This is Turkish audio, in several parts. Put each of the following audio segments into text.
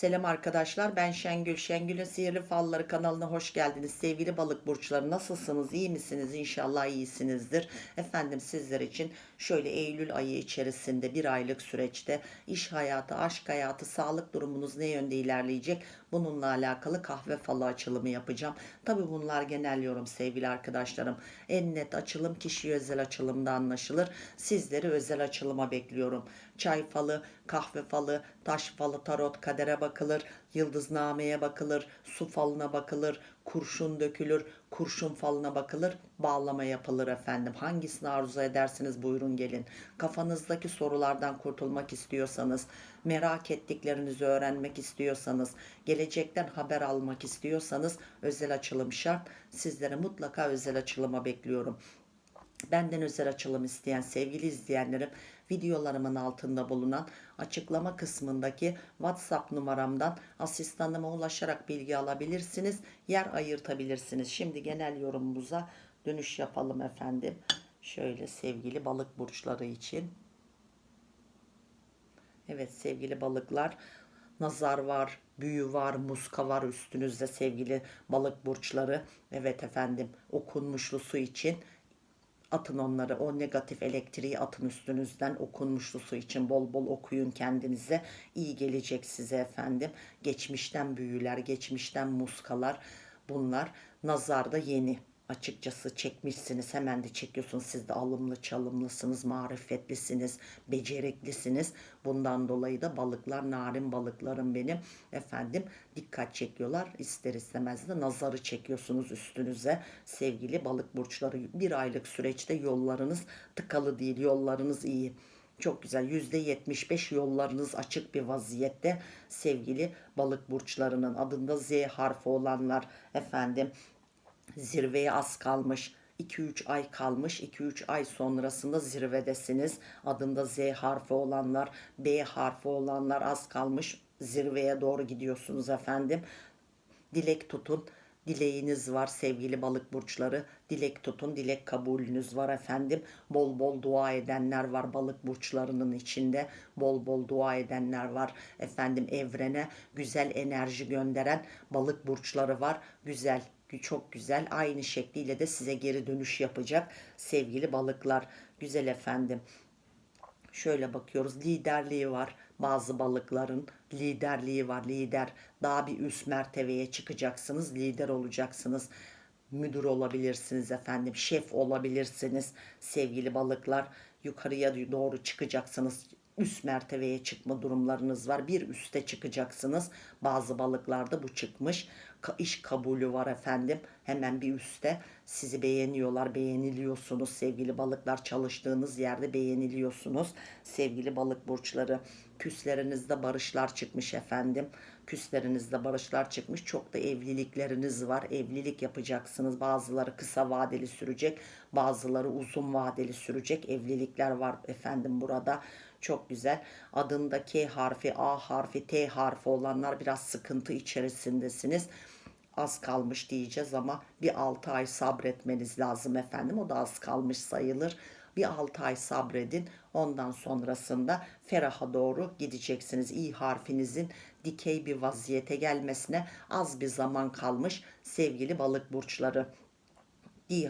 Selam arkadaşlar ben Şengül. Şengül'ün Sihirli Falları kanalına hoş geldiniz. Sevgili balık burçları nasılsınız? İyi misiniz? İnşallah iyisinizdir. Efendim sizler için şöyle Eylül ayı içerisinde bir aylık süreçte iş hayatı, aşk hayatı, sağlık durumunuz ne yönde ilerleyecek? Bununla alakalı kahve falı açılımı yapacağım. Tabi bunlar genel yorum sevgili arkadaşlarım. En net açılım kişi özel açılımda anlaşılır. Sizleri özel açılıma bekliyorum. Çay falı, kahve falı, taş falı, tarot, kadere bakılır, yıldıznameye bakılır, su falına bakılır, kurşun dökülür, kurşun falına bakılır, bağlama yapılır efendim. Hangisini arzu edersiniz buyurun gelin. Kafanızdaki sorulardan kurtulmak istiyorsanız, merak ettiklerinizi öğrenmek istiyorsanız, gelecekten haber almak istiyorsanız özel açılım şart. Sizlere mutlaka özel açılıma bekliyorum. Benden özel açılım isteyen sevgili izleyenlerim videolarımın altında bulunan açıklama kısmındaki WhatsApp numaramdan asistanıma ulaşarak bilgi alabilirsiniz. Yer ayırtabilirsiniz. Şimdi genel yorumumuza dönüş yapalım efendim. Şöyle sevgili balık burçları için. Evet sevgili balıklar nazar var, büyü var, muska var üstünüzde sevgili balık burçları. Evet efendim okunmuşlu su için atın onları o negatif elektriği atın üstünüzden okunmuşlu su için bol bol okuyun kendinize. İyi gelecek size efendim. Geçmişten büyüler geçmişten muskalar bunlar nazarda yeni açıkçası çekmişsiniz hemen de çekiyorsunuz. Siz de alımlı çalımlısınız marifetlisiniz beceriklisiniz bundan dolayı da balıklar narin balıklarım benim. Efendim dikkat çekiyorlar. İster istemez de nazarı çekiyorsunuz üstünüze. Sevgili balık burçları bir aylık süreçte yollarınız tıkalı değil yollarınız iyi. Çok güzel %75 yollarınız açık bir vaziyette sevgili balık burçlarının adında Z harfi olanlar. Efendim zirveye az kalmış 2-3 ay kalmış 2-3 ay sonrasında zirvedesiniz adında Z harfi olanlar B harfi olanlar az kalmış zirveye doğru gidiyorsunuz efendim dilek tutun dileğiniz var sevgili balık burçları. Dilek tutun, dilek kabulünüz var efendim. Bol bol dua edenler var balık burçlarının içinde. Bol bol dua edenler var efendim evrene güzel enerji gönderen balık burçları var. Güzel çok güzel. Aynı şekliyle de size geri dönüş yapacak sevgili balıklar. Güzel efendim. Şöyle bakıyoruz. Liderliği var bazı balıkların. Liderliği var. Lider. Daha bir üst mertebeye çıkacaksınız. Lider olacaksınız. Müdür olabilirsiniz efendim. Şef olabilirsiniz sevgili balıklar. Yukarıya doğru çıkacaksınız üst mertebeye çıkma durumlarınız var. Bir üste çıkacaksınız. Bazı balıklarda bu çıkmış. iş kabulü var efendim. Hemen bir üste sizi beğeniyorlar, beğeniliyorsunuz sevgili balıklar. Çalıştığınız yerde beğeniliyorsunuz. Sevgili balık burçları küslerinizde barışlar çıkmış efendim. Küslerinizde barışlar çıkmış. Çok da evlilikleriniz var. Evlilik yapacaksınız. Bazıları kısa vadeli sürecek. Bazıları uzun vadeli sürecek. Evlilikler var efendim burada. Çok güzel. Adında K harfi, A harfi, T harfi olanlar biraz sıkıntı içerisindesiniz az kalmış diyeceğiz ama bir 6 ay sabretmeniz lazım efendim. O da az kalmış sayılır. Bir 6 ay sabredin. Ondan sonrasında feraha doğru gideceksiniz. İ harfinizin dikey bir vaziyete gelmesine az bir zaman kalmış sevgili balık burçları. İ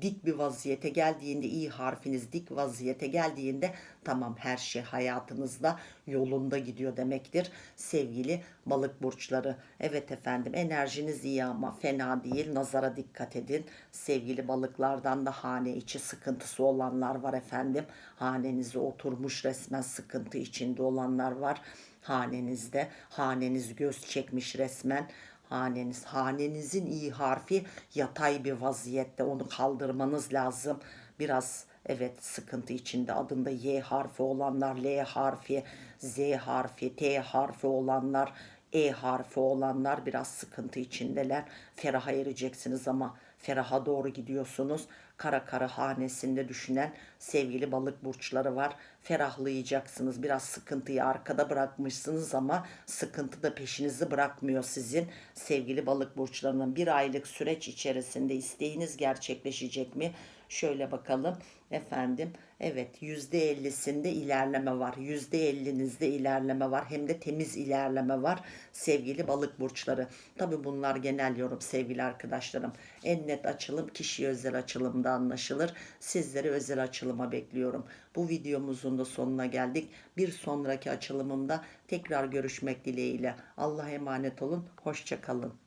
dik bir vaziyete geldiğinde iyi harfiniz dik vaziyete geldiğinde tamam her şey hayatınızda yolunda gidiyor demektir sevgili balık burçları. Evet efendim enerjiniz iyi ama fena değil. Nazara dikkat edin. Sevgili balıklardan da hane içi sıkıntısı olanlar var efendim. Hanenize oturmuş resmen sıkıntı içinde olanlar var. Hanenizde haneniz göz çekmiş resmen haneniz. Hanenizin iyi harfi yatay bir vaziyette onu kaldırmanız lazım. Biraz evet sıkıntı içinde adında Y harfi olanlar, L harfi, Z harfi, T harfi olanlar, E harfi olanlar biraz sıkıntı içindeler. Feraha ereceksiniz ama feraha doğru gidiyorsunuz. Kara kara hanesinde düşünen sevgili balık burçları var. Ferahlayacaksınız. Biraz sıkıntıyı arkada bırakmışsınız ama sıkıntı da peşinizi bırakmıyor sizin. Sevgili balık burçlarının bir aylık süreç içerisinde isteğiniz gerçekleşecek mi? Şöyle bakalım efendim. Evet %50'sinde ilerleme var. %50'nizde ilerleme var. Hem de temiz ilerleme var sevgili balık burçları. Tabi bunlar genel yorum sevgili arkadaşlarım. En net açılım kişiye özel açılımda anlaşılır. Sizleri özel açılıma bekliyorum. Bu videomuzun da sonuna geldik. Bir sonraki açılımımda tekrar görüşmek dileğiyle. Allah'a emanet olun. Hoşçakalın.